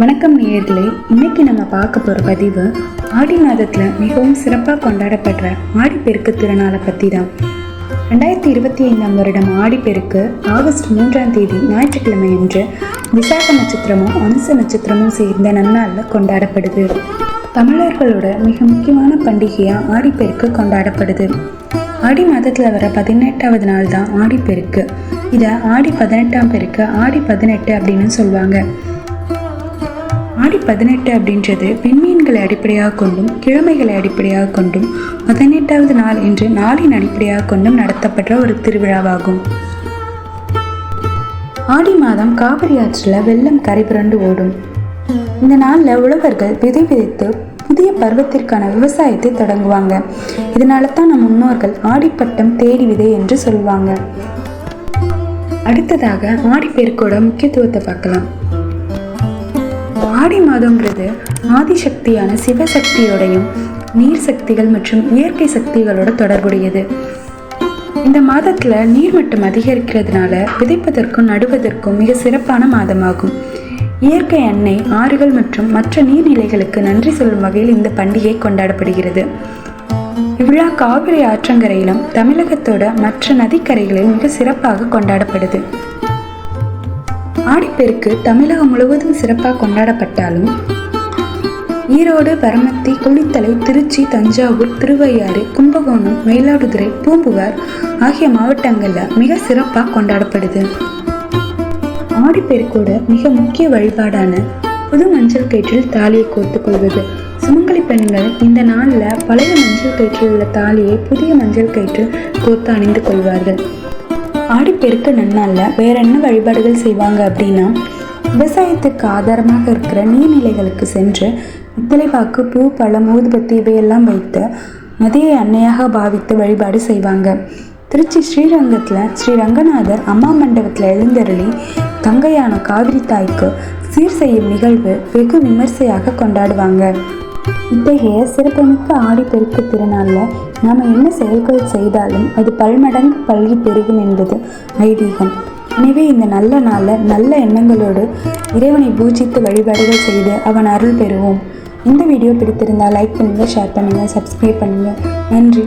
வணக்கம் நேயர்களே இன்னைக்கு நம்ம பார்க்க போகிற பதிவு ஆடி மாதத்தில் மிகவும் சிறப்பாக கொண்டாடப்படுற ஆடிப்பெருக்கு திருநாளை பற்றி தான் ரெண்டாயிரத்தி இருபத்தி ஐந்தாம் வருடம் ஆடிப்பெருக்கு ஆகஸ்ட் மூன்றாம் தேதி ஞாயிற்றுக்கிழமை அன்று விசாக நட்சத்திரமும் அம்ச நட்சத்திரமும் சேர்ந்த நன்னாளில் கொண்டாடப்படுது. தமிழர்களோட மிக முக்கியமான பண்டிகையாக ஆடிப்பெருக்கு கொண்டாடப்படுது. ஆடி மாதத்தில் வர பதினெட்டாவது நாள் தான் ஆடிப்பெருக்கு. இதை ஆடி பதினெட்டாம் பெருக்கு ஆடி பதினெட்டு அப்படின்னு சொல்லுவாங்க. ஆடி பதினெட்டு அப்படின்றது விண்மீன்களை அடிப்படையாக கொண்டும் கிழமைகளை அடிப்படையாக கொண்டும் பதினெட்டாவது நாள் என்று நாளின் அடிப்படையாக கொண்டும் நடத்தப்படுற ஒரு திருவிழாவாகும். ஆடி மாதம் காவிரி ஆற்றில் வெள்ளம் கரைபுரண்டு ஓடும். இந்த நாளில் உழவர்கள் விதை விதைத்து புதிய பருவத்திற்கான விவசாயத்தை தொடங்குவாங்க. இதனால தான் நம் முன்னோர்கள் ஆடிப்பட்டம் தேடி விதை என்று சொல்லுவாங்க. அடுத்ததாக ஆடிப்பெருக்கோட முக்கியத்துவத்தை பார்க்கலாம். ஆடி மாதங்கிறது ஆதிசக்தியான சிவசக்தியோடையும் நீர் சக்திகள் மற்றும் இயற்கை சக்திகளோட தொடர்புடையது. இந்த மாதத்தில் நீர்மட்டம் அதிகரிக்கிறதுனால விதைப்பதற்கும் நடுவதற்கும் மிக சிறப்பான மாதமாகும். இயற்கை அன்னை ஆறுகள் மற்றும் மற்ற நீர்நிலைகளுக்கு நன்றி சொல்லும் வகையில் இந்த பண்டிகை கொண்டாடப்படுகிறது. இவ்விழா காவிரி ஆற்றங்கரையிலும் தமிழகத்தோட மற்ற நதிக்கரைகளில் மிக சிறப்பாக கொண்டாடப்படுது. ஆடிப்பெருக்கு தமிழகம் முழுவதும் சிறப்பாக கொண்டாடப்பட்டாலும் ஈரோடு பரமத்தி குளித்தலை திருச்சி தஞ்சாவூர் திருவையாறு கும்பகோணம் மயிலாடுதுறை பூம்புகார் ஆகிய மாவட்டங்களில் மிக சிறப்பாக கொண்டாடப்படுது. ஆடிப்பெருக்கோட மிக முக்கிய வழிபாடான புது மஞ்சள் கயிற்றில் தாலியை கோர்த்துக் கொள்வது. சுமங்கலி பெண்கள் இந்த நாளில் பழைய மஞ்சள் கயிற்றில் உள்ள தாலியை புதிய மஞ்சள் கயிற்றில் கோர்த்து அணிந்து கொள்வார்கள். ஆடிப்பெருக்கு நன்னாளில் வேற என்ன வழிபாடுகள் செய்வாங்க அப்படின்னா விவசாயத்துக்கு ஆதாரமாக இருக்கிற நீர்நிலைகளுக்கு சென்று முத்தலைவாக்கு பூ பழம் ஊதுபத்தி இவையெல்லாம் வைத்து நதியை அன்னையாக பாவித்து வழிபாடு செய்வாங்க. திருச்சி ஸ்ரீரங்கத்தில் ஸ்ரீ ரங்கநாதர் அம்மா மண்டபத்தில் எழுந்தருளி தங்கையான காவிரி தாய்க்கு சீர் செய்யும் நிகழ்வு வெகு விமர்சையாக கொண்டாடுவாங்க. இத்தகைய சிறப்புமிக்க ஆடிப்பெருக்கு திருநாளில் நாம் என்ன செயல்கள் செய்தாலும் அது பல்மடங்கு பல்கி பெருகும் என்பது ஐதீகம். எனவே இந்த நல்ல நாளில் நல்ல எண்ணங்களோடு இறைவனை பூஜித்து வழிபாடுகள் செய்து அவன் அருள் பெறுவோம். இந்த வீடியோ பிடித்திருந்தால் லைக் பண்ணுங்கள் ஷேர் பண்ணுங்கள் சப்ஸ்கிரைப் பண்ணுங்கள் நன்றி.